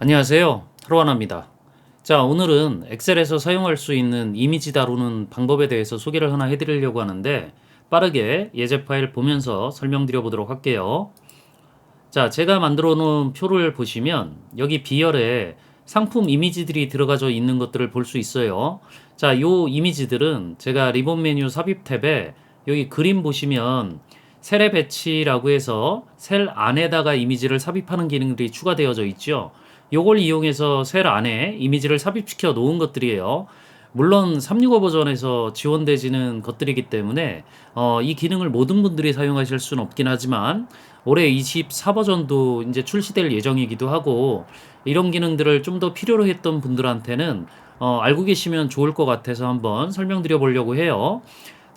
안녕하세요. 하루하나입니다. 자, 오늘은 엑셀에서 사용할 수 있는 이미지 다루는 방법에 대해서 소개를 하나 해드리려고 하는데 빠르게 예제 파일 보면서 설명드려 보도록 할게요. 자, 제가 만들어 놓은 표를 보시면 여기 B열에 상품 이미지들이 들어가져 있는 것들을 볼 수 있어요. 자, 요 이미지들은 제가 리본 메뉴 삽입 탭에 여기 그림 보시면 셀의 배치라고 해서 셀 안에다가 이미지를 삽입하는 기능들이 추가되어져 있죠. 요걸 이용해서 셀 안에 이미지를 삽입시켜 놓은 것들이에요. 물론 365 버전에서 지원되지는 것들이기 때문에 어, 이 기능을 모든 분들이 사용하실 수는 없긴 하지만 올해 24 버전도 이제 출시될 예정이기도 하고 이런 기능들을 좀 더 필요로 했던 분들한테는 어, 알고 계시면 좋을 것 같아서 한번 설명드려 보려고 해요.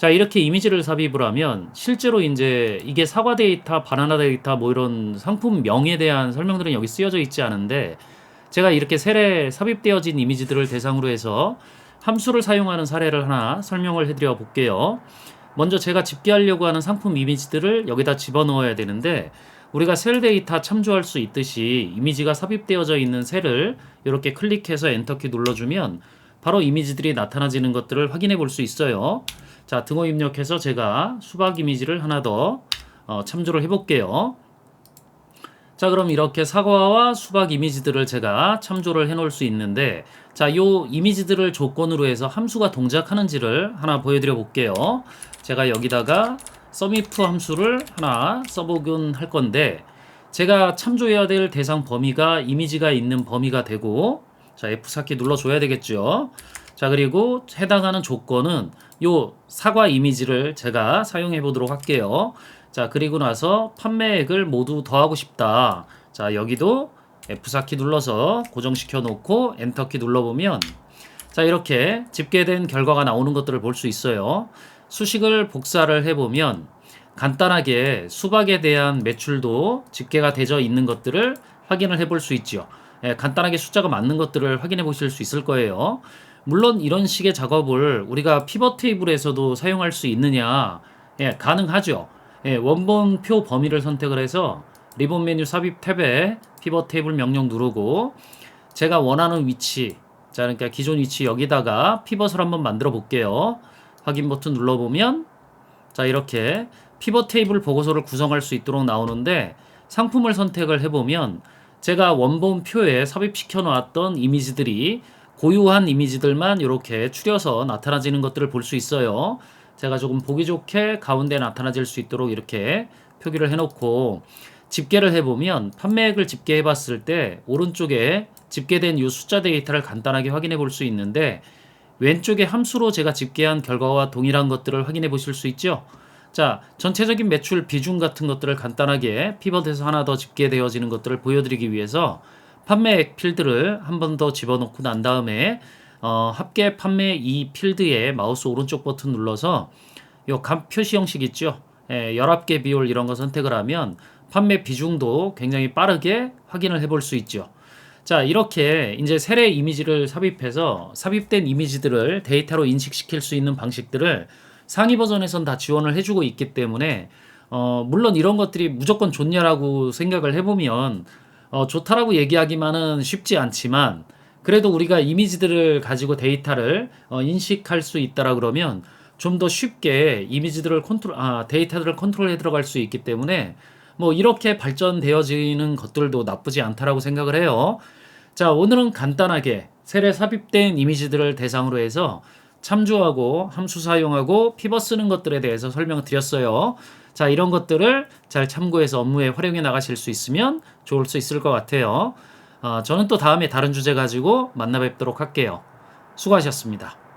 자, 이렇게 이미지를 삽입을 하면 실제로 이제 이게 사과 데이터, 바나나 데이터 뭐 이런 상품 명에 대한 설명들은 여기 쓰여져 있지 않은데 제가 이렇게 셀에 삽입되어진 이미지들을 대상으로 해서 함수를 사용하는 사례를 하나 설명을 해드려 볼게요. 먼저 제가 집계하려고 하는 상품 이미지들을 여기다 집어넣어야 되는데 우리가 셀 데이터 참조할 수 있듯이 이미지가 삽입되어져 있는 셀을 이렇게 클릭해서 엔터키 눌러주면 바로 이미지들이 나타나지는 것들을 확인해 볼 수 있어요. 자, 등호 입력해서 제가 수박 이미지를 하나 더 어, 참조를 해볼게요. 자, 그럼 이렇게 사과와 수박 이미지들을 제가 참조를 해 놓을 수 있는데, 자, 요 이미지들을 조건으로 해서 함수가 동작하는지를 하나 보여드려 볼게요. 제가 여기다가 서미프 함수를 하나 써보긴 할 건데, 제가 참조해야 될 대상 범위가 이미지가 있는 범위가 되고, 자, F4키 눌러줘야 되겠죠. 자, 그리고 해당하는 조건은 요 사과 이미지를 제가 사용해 보도록 할게요. 자, 그리고 나서 판매액을 모두 더하고 싶다. 자, 여기도 F4키 눌러서 고정시켜 놓고 엔터키 눌러보면 자, 이렇게 집계된 결과가 나오는 것들을 볼 수 있어요. 수식을 복사를 해보면 간단하게 수박에 대한 매출도 집계가 되어 있는 것들을 확인을 해볼 수 있죠. 예, 간단하게 숫자가 맞는 것들을 확인해 보실 수 있을 거예요. 물론 이런 식의 작업을 우리가 피벗 테이블에서도 사용할 수 있느냐? 예, 가능하죠. 예, 원본 표 범위를 선택을 해서 리본 메뉴 삽입 탭에 피벗 테이블 명령 누르고 제가 원하는 위치 자 그러니까 기존 위치 여기다가 피벗을 한번 만들어 볼게요. 확인 버튼 눌러보면 자 이렇게 피벗 테이블 보고서를 구성할 수 있도록 나오는데 상품을 선택을 해보면 제가 원본 표에 삽입시켜 놓았던 이미지들이 고유한 이미지들만 이렇게 추려서 나타나지는 것들을 볼 수 있어요. 제가 조금 보기 좋게 가운데 나타나질 수 있도록 이렇게 표기를 해놓고 집계를 해보면 판매액을 집계해 봤을 때 오른쪽에 집계된 이 숫자 데이터를 간단하게 확인해 볼 수 있는데 왼쪽에 함수로 제가 집계한 결과와 동일한 것들을 확인해 보실 수 있죠. 자, 전체적인 매출 비중 같은 것들을 간단하게 피벗에서 하나 더 집계되어지는 것들을 보여드리기 위해서 판매액 필드를 한 번 더 집어넣고 난 다음에 어, 합계 판매 이 필드에 마우스 오른쪽 버튼 눌러서 요감 표시 형식 있죠. 예, 열합계 비율 이런 거 선택을 하면 판매 비중도 굉장히 빠르게 확인을 해볼 수 있죠. 자, 이렇게 이제 세례 이미지를 삽입해서 삽입된 이미지들을 데이터로 인식시킬 수 있는 방식들을 상위 버전에선 다 지원을 해주고 있기 때문에 어, 물론 이런 것들이 무조건 좋냐라고 생각을 해보면 어, 좋다라고 얘기하기만은 쉽지 않지만 그래도 우리가 이미지들을 가지고 데이터를 어, 인식할 수 있다라 그러면 좀 더 쉽게 이미지들을 컨트롤 아 데이터들을 컨트롤해 들어갈 수 있기 때문에 뭐 이렇게 발전되어지는 것들도 나쁘지 않다라고 생각을 해요. 자 오늘은 간단하게 셀에 삽입된 이미지들을 대상으로 해서 참조하고 함수 사용하고 피벗 쓰는 것들에 대해서 설명을 드렸어요. 자 이런 것들을 잘 참고해서 업무에 활용해 나가실 수 있으면 좋을 수 있을 것 같아요. 어, 저는 또 다음에 다른 주제 가지고 만나 뵙도록 할게요. 수고하셨습니다.